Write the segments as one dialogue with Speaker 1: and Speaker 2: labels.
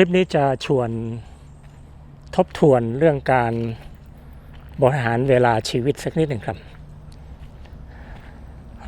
Speaker 1: ลิปนี้จะชวนทบทวนเรื่องการบริหารเวลาชีวิตสักนิดหนึ่งครับ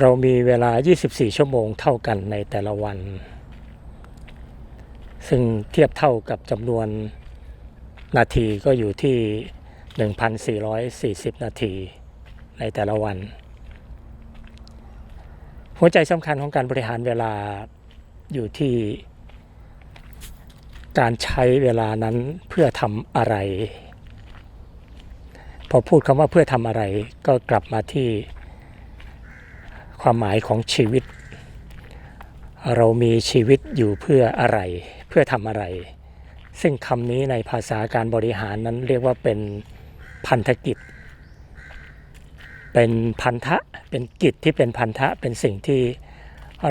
Speaker 1: เรามีเวลา 24 ชั่วโมงเท่ากันในแต่ละวัน ซึ่งเทียบเท่ากับจำนวนนาทีก็อยู่ที่ 1,440 นาทีในแต่ละวัน หัวใจสำคัญของการบริหารเวลาอยู่ที่ การใช้เวลานั้นเพื่อทำอะไร พอพูดคำว่าเพื่อทำอะไร ก็กลับมาที่ความหมายของชีวิต เรามีชีวิตอยู่เพื่ออะไร เพื่อทำอะไร ซึ่งคำนี้ในภาษาการบริหารนั้นเรียกว่าเป็นพันธกิจ เป็นพันธะ เป็นกิจที่เป็นพันธะ เป็นสิ่งที่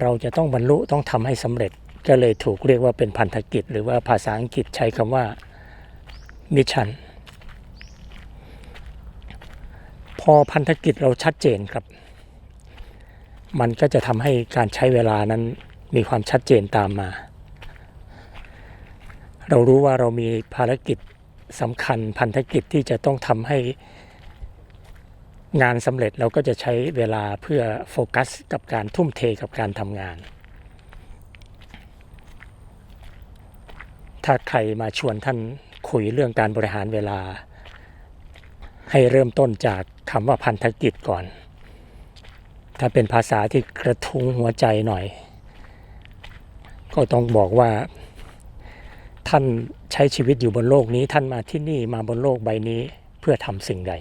Speaker 1: เราจะต้องบรรลุต้องทำให้สำเร็จ ก็เลยถูกเรียกว่าเป็นพันธกิจ หรือว่าภาษาอังกฤษใช้คำว่ามิชชั่นพอพันธกิจเราชัดเจนครับ มันก็จะทำให้การใช้เวลานั้นมีความชัดเจนตามมา เรารู้ว่าเรามีภารกิจสำคัญพันธกิจที่จะต้องทำให้งานสำเร็จเราก็จะใช้เวลาเพื่อโฟกัสกับการทุ่มเทกับการทำงาน ถ้าใครมาชวนท่านคุยเรื่องการบริหารเวลา ให้เริ่มต้นจากคำว่าพันธกิจก่อน ถ้าเป็นภาษาที่กระทุ้งหัวใจหน่อย ก็ต้องบอกว่า ท่านใช้ชีวิตอยู่บนโลกนี้ ท่านมาที่นี่มาบนโลกใบนี้เพื่อทำสิ่งใด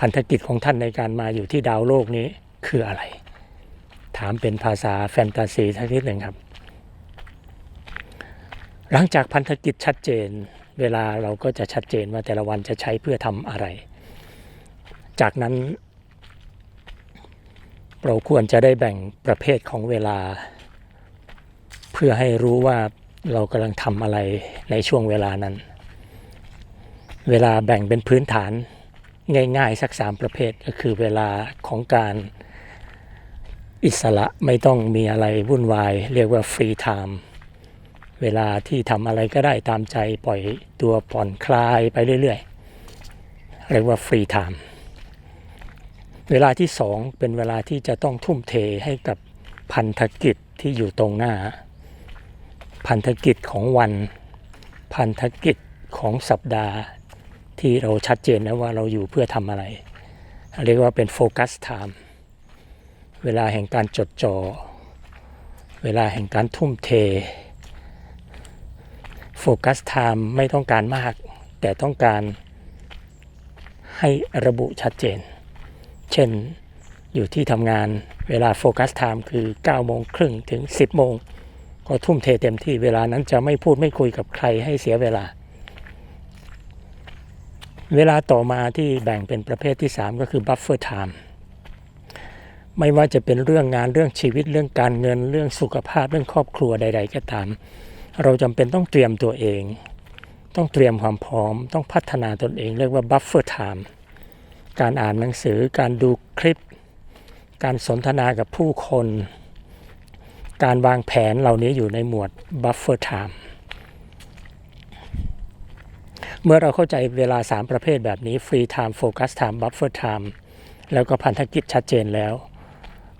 Speaker 1: พันธกิจของท่านในการมาอยู่ที่ดาวโลกนี้คืออะไร ถามเป็นภาษาแฟนตาซีสักนิดหนึ่งครับ หลังจากพันธกิจชัดเจน เวลาเราก็จะชัดเจนว่าแต่ละวันจะใช้เพื่อทำอะไร จากนั้น เราควรจะได้แบ่งประเภทของเวลา เพื่อให้รู้ว่าเรากำลังทำอะไรในช่วงเวลานั้น เวลาแบ่งเป็นพื้นฐานง่ายๆ สักสามประเภทก็คือเวลาของการอิสระไม่ต้องมีอะไรวุ่นวาย เรียกว่าฟรีไทม์ เวลาที่ทำอะไรก็ได้ตามใจปล่อยตัวผ่อนคลายไปเรื่อยๆ เรียกว่าฟรีไทม์เวลาที่สองเป็นเวลาที่จะต้องทุ่มเทให้กับพันธกิจที่อยู่ตรงหน้า พันธกิจของวัน พันธกิจของสัปดาห์ ที่เราชัดเจนแล้วว่าเราอยู่เพื่อทำอะไร เรียกว่าเป็นโฟกัสไทม์เวลาแห่งการจดจอ่อเวลาแห่งการทุ่มเท โฟกัสไทม์ไม่ต้องการมาก แต่ต้องการให้ระบุชัดเจน เช่นอยู่ที่ทำงานเวลาโฟกัสไทม์คือ 9 โมงครึ่งถึง 10 โมง ก็ทุ่มเทเต็มที่เวลานั้นจะไม่พูดไม่คุยกับใครให้เสียเวลา เวลาต่อมาที่แบ่งเป็นประเภทที่ 3 ก็คือ buffer time ไม่ว่าจะเป็นเรื่องงานเรื่องชีวิตเรื่องการเงินเรื่องสุขภาพเรื่องครอบครัวใด ๆ ก็ตาม เราจำเป็นต้องเตรียมตัวเอง ต้องเตรียมความพร้อม ต้องพัฒนาตนเองเรียกว่า buffer time การอ่านหนังสือการดูคลิป การสนทนากับผู้คน การวางแผนเหล่านี้อยู่ในหมวด buffer time เมื่อเราเข้าใจเวลา 3 ประเภทแบบนี้ free time focus time buffer time แล้วก็พันธกิจชัดเจนแล้ว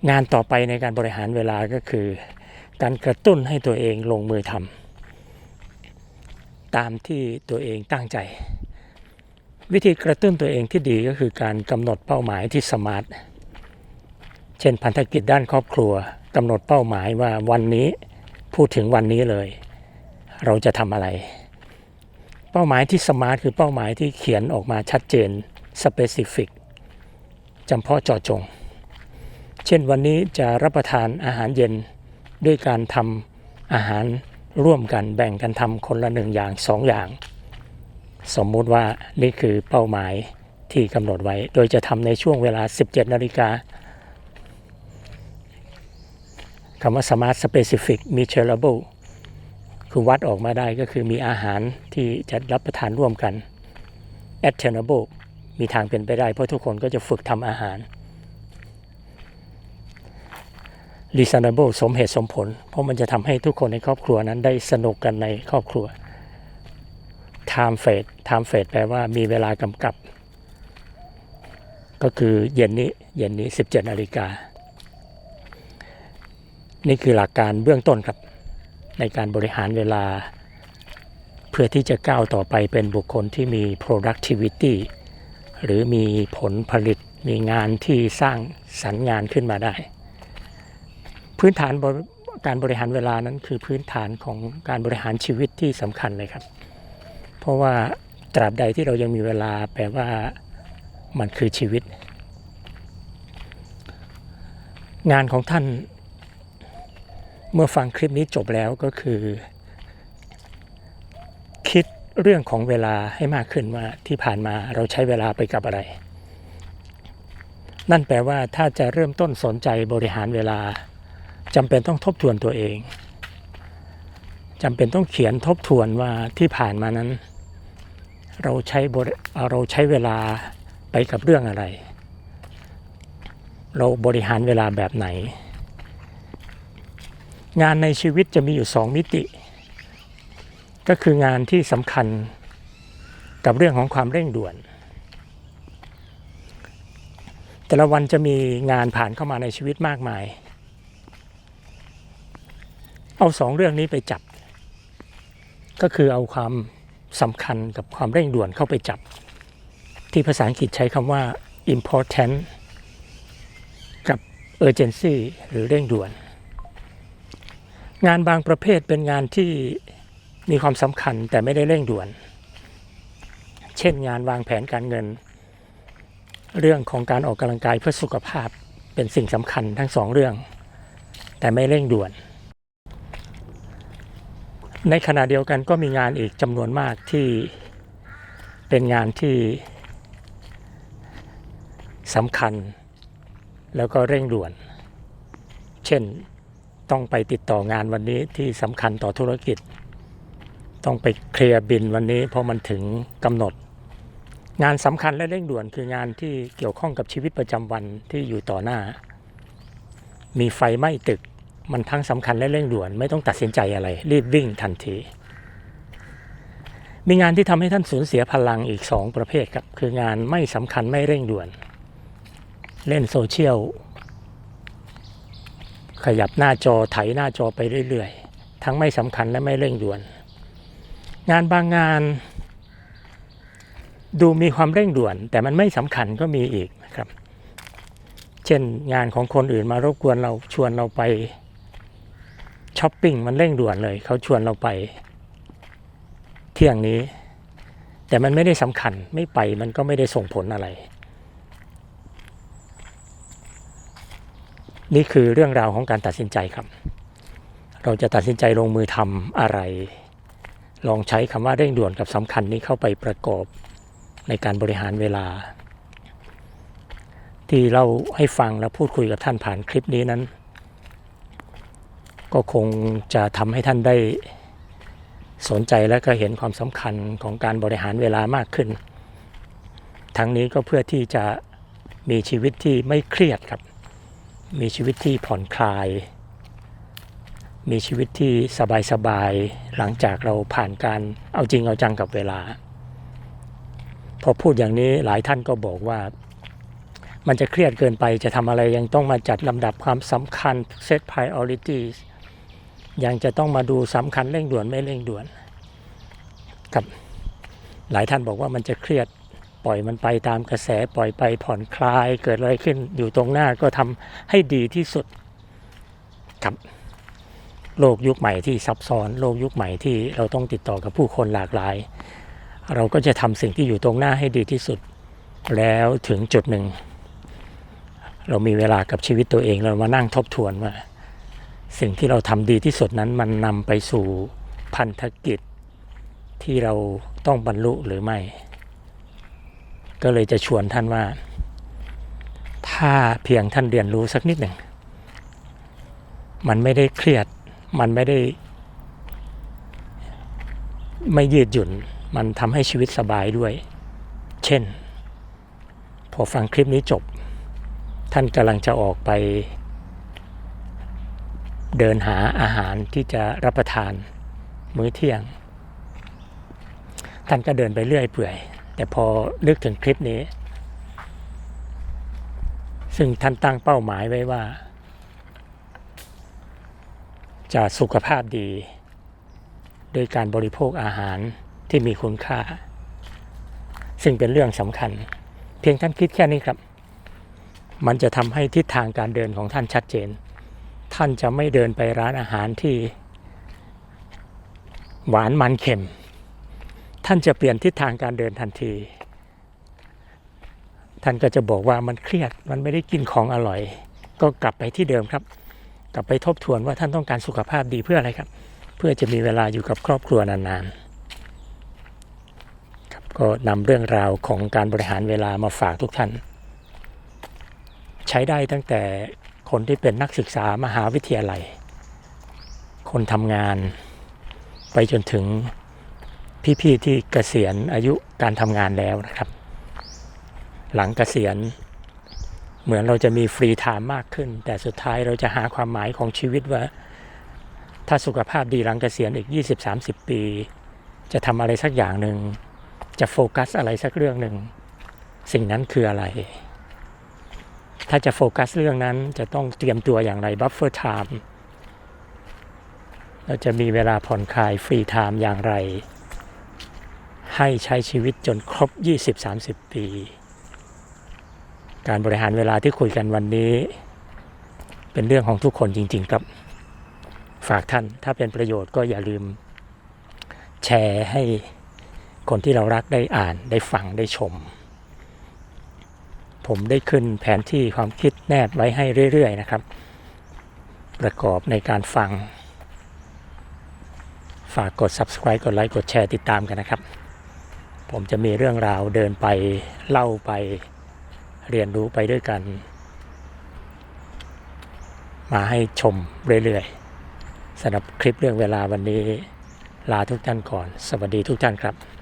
Speaker 1: งานต่อไปในการบริหารเวลาก็คือ การกระตุ้นให้ตัวเองลงมือทำ ตามที่ตัวเองตั้งใจ วิธีกระตุ้นตัวเองที่ดีก็คือการกำหนดเป้าหมายที่สมาร์ทเช่นพันธกิจด้านครอบครัวกำหนดเป้าหมายว่าวันนี้พูดถึงวันนี้เลย เราจะทำอะไร เป้าหมายที่สมาร์ทคือเป้าหมายที่เขียนออกมาชัดเจน specific จำเพาะเจาะจง เช่นวันนี้จะรับประทานอาหารเย็นด้วยการทำอาหาร ร่วมกันแบ่งกันทำคนละหนึ่งอย่างสองอย่าง สมมุติว่านี่คือเป้าหมายที่กำหนดไว้ โดยจะทำในช่วงเวลา 17 นาฬิกาคำว่า smart specific measurable คือวัดออกมาได้ก็คือมีอาหารที่จะรับประทานร่วมกัน attainable มีทางเป็นไปได้เพราะทุกคนก็จะฝึกทำอาหาร reasonable สมเหตุสมผล เพราะมันจะทำให้ทุกคนในครอบครัวนั้นได้สนุกกันในครอบครัว time fade time fade แปลว่ามีเวลากำกับ ก็คือเย็นนี้เย็นนี้ 17นาฬิกา นี่คือหลักการเบื้องต้นครับ ในการบริหารเวลา เพื่อที่จะก้าวต่อไปเป็นบุคคลที่มี productivity หรือมีผลผลิตมีงานที่สร้างสรรค์งานขึ้นมาได้ พื้นฐานการบริหารเวลานั้นคือพื้นฐานของการบริหารชีวิตที่สำคัญเลยครับ เพราะว่าตราบใดที่เรายังมีเวลาแปลว่ามันคือชีวิต งานของท่าน เมื่อฟังคลิปนี้จบแล้วก็คือ คิดเรื่องของเวลาให้มากขึ้นว่าที่ผ่านมาเราใช้เวลาไปกับอะไร นั่นแปลว่าถ้าจะเริ่มต้นสนใจบริหารเวลา จำเป็นต้องทบทวนตัวเองจำเป็นต้องเขียนทบทวนว่าที่ผ่านมานั้น เราใช้เราใช้เวลาไปกับเรื่องอะไร เราบริหารเวลาแบบไหน งานในชีวิตจะมีอยู่สองมิติ ก็คืองานที่สำคัญกับเรื่องของความเร่งด่วน แต่ละวันจะมีงานผ่านเข้ามาในชีวิตมากมาย เอาสองเรื่องนี้ไปจับ ก็คือเอาความสำคัญกับความเร่งด่วนเข้าไปจับ ที่ภาษาอังกฤษใช้คำว่า important กับ urgency หรือเร่งด่วน งานบางประเภทเป็นงานที่มีความสำคัญแต่ไม่ได้เร่งด่วน เช่นงานวางแผนการเงิน เรื่องของการออกกำลังกายเพื่อสุขภาพเป็นสิ่งสำคัญทั้งสองเรื่อง แต่ไม่เร่งด่วน ในขณะเดียวกันก็มีงานอีกจำนวนมากที่เป็นงานที่สำคัญ แล้วก็เร่งด่วน เช่นต้องไปติดต่องานวันนี้ที่สำคัญต่อธุรกิจ ต้องไปเคลียร์บินวันนี้เพราะมันถึงกำหนด งานสำคัญและเร่งด่วนคืองานที่เกี่ยวข้องกับชีวิตประจำวันที่อยู่ต่อหน้า มีไฟไหม้ตึก มันทั้งสำคัญและเร่งด่วน ไม่ต้องตัดสินใจอะไร รีบวิ่งทันที มีงานที่ทำให้ท่านสูญเสียพลังอีกสองประเภทครับ คืองานไม่สำคัญไม่เร่งด่วน เล่นโซเชียลขยับหน้าจอไถหน้าจอไปเรื่อยๆ ทั้งไม่สำคัญและไม่เร่งด่วน งานบางงานดูมีความเร่งด่วน แต่มันไม่สำคัญก็มีอีกนะครับ เช่นงานของคนอื่นมารบกวนเราชวนเราไป ช้อปปิ้งมันเร่งด่วนเลย เขาชวนเราไปเที่ยงนี้ แต่มันไม่ได้สำคัญไม่ไปมันก็ไม่ได้ส่งผลอะไร นี่คือเรื่องราวของการตัดสินใจครับ เราจะตัดสินใจลงมือทำอะไร ลองใช้คำว่าเร่งด่วนกับสำคัญนี้เข้าไปประกอบในการบริหารเวลา ที่เราให้ฟังและพูดคุยกับท่านผ่านคลิปนี้นั้น ก็คงจะทำให้ท่านได้สนใจและก็เห็นความสำคัญของการบริหารเวลามากขึ้น ทั้งนี้ก็เพื่อที่จะมีชีวิตที่ไม่เครียดครับ มีชีวิตที่ผ่อนคลาย มีชีวิตที่สบายๆหลังจากเราผ่านการเอาจริงเอาจังกับเวลา พอพูดอย่างนี้หลายท่านก็บอกว่า มันจะเครียดเกินไปจะทำอะไรยังต้องมาจัดลำดับความสำคัญ set priorities ยังจะต้องมาดูสำคัญเร่งด่วนไม่เร่งด่วนครับหลายท่านบอกว่ามันจะเครียดปล่อยมันไปตามกระแสปล่อยไปผ่อนคลายเกิดอะไรขึ้นอยู่ตรงหน้าก็ทำให้ดีที่สุดครับโลกยุคใหม่ที่ซับซ้อนโลกยุคใหม่ที่เราต้องติดต่อกับผู้คนหลากหลาย เราก็จะทำสิ่งที่อยู่ตรงหน้าให้ดีที่สุด แล้วถึงจุดหนึ่ง เรามีเวลากับชีวิตตัวเองเรามานั่งทบทวนว่า สิ่งที่เราทำดีที่สุดนั้นมันนำไปสู่พันธกิจที่เราต้องบรรลุหรือไม่ ก็เลยจะชวนท่านว่า ถ้าเพียงท่านเรียนรู้สักนิดหนึ่ง มันไม่ได้เครียด มันไม่ได้ ไม่ยืดหยุ่น มันทำให้ชีวิตสบายด้วย เช่น พอฟังคลิปนี้จบ ท่านกำลังจะออกไป เดินหาอาหารที่จะรับประทานมื้อเที่ยง ท่านก็เดินไปเรื่อยเปื่อย แต่พอนึกถึงคลิปนี้ ซึ่งท่านตั้งเป้าหมายไว้ว่า จะสุขภาพดี โดยการบริโภคอาหารที่มีคุณค่า ซึ่งเป็นเรื่องสำคัญ เพียงท่านคิดแค่นี้ครับ มันจะทำให้ทิศทางการเดินของท่านชัดเจน ท่านจะไม่เดินไปร้านอาหารที่ หวานมันเค็ม ท่านจะเปลี่ยนทิศทางการเดินทันที ท่านก็จะบอกว่ามันเครียดมันไม่ได้กินของอร่อย ก็กลับไปที่เดิมครับ กลับไปทบทวนว่าท่านต้องการสุขภาพดีเพื่ออะไรครับ เพื่อจะมีเวลาอยู่กับครอบครัวนานๆครับก็นำเรื่องราวของการบริหารเวลามาฝากทุกท่าน ใช้ได้ตั้งแต่ คนที่เป็นนักศึกษามหาวิทยาลัย คนทำงาน ไปจนถึงพี่ๆที่เกษียณอายุการทำงานแล้วนะครับ หลังเกษียณเหมือนเราจะมีฟรีไทม์มากขึ้น แต่สุดท้ายเราจะหาความหมายของชีวิตว่า ถ้าสุขภาพดีหลังเกษียณอีก 20-30 ปี จะทำอะไรสักอย่างหนึ่ง จะโฟกัสอะไรสักเรื่องหนึ่ง สิ่งนั้นคืออะไร ถ้าจะโฟกัสเรื่องนั้นจะต้องเตรียมตัวอย่างไรบัฟเฟอร์ไทม์เราจะมีเวลาผ่อนคลายฟรีไทม์อย่างไร ให้ใช้ชีวิตจนครบ 20-30 ปี การบริหารเวลาที่คุยกันวันนี้ เป็นเรื่องของทุกคนจริง ๆ ครับ ฝากท่านถ้าเป็นประโยชน์ก็อย่าลืม แชร์ให้คนที่เรารักได้อ่านได้ฟังได้ชม ผมได้ขึ้นแผนที่ความคิดแนบไว้ให้เรื่อยๆนะครับ ประกอบในการฟัง ฝากกด subscribe กดไลค์กดแชร์ติดตามกันนะครับ ผมจะมีเรื่องราวเดินไปเล่าไปเรียนรู้ไปด้วยกัน มาให้ชมเรื่อยๆสำหรับคลิปเรื่องเวลาวันนี้ ลาทุกท่านก่อน สวัสดีทุกท่านครับ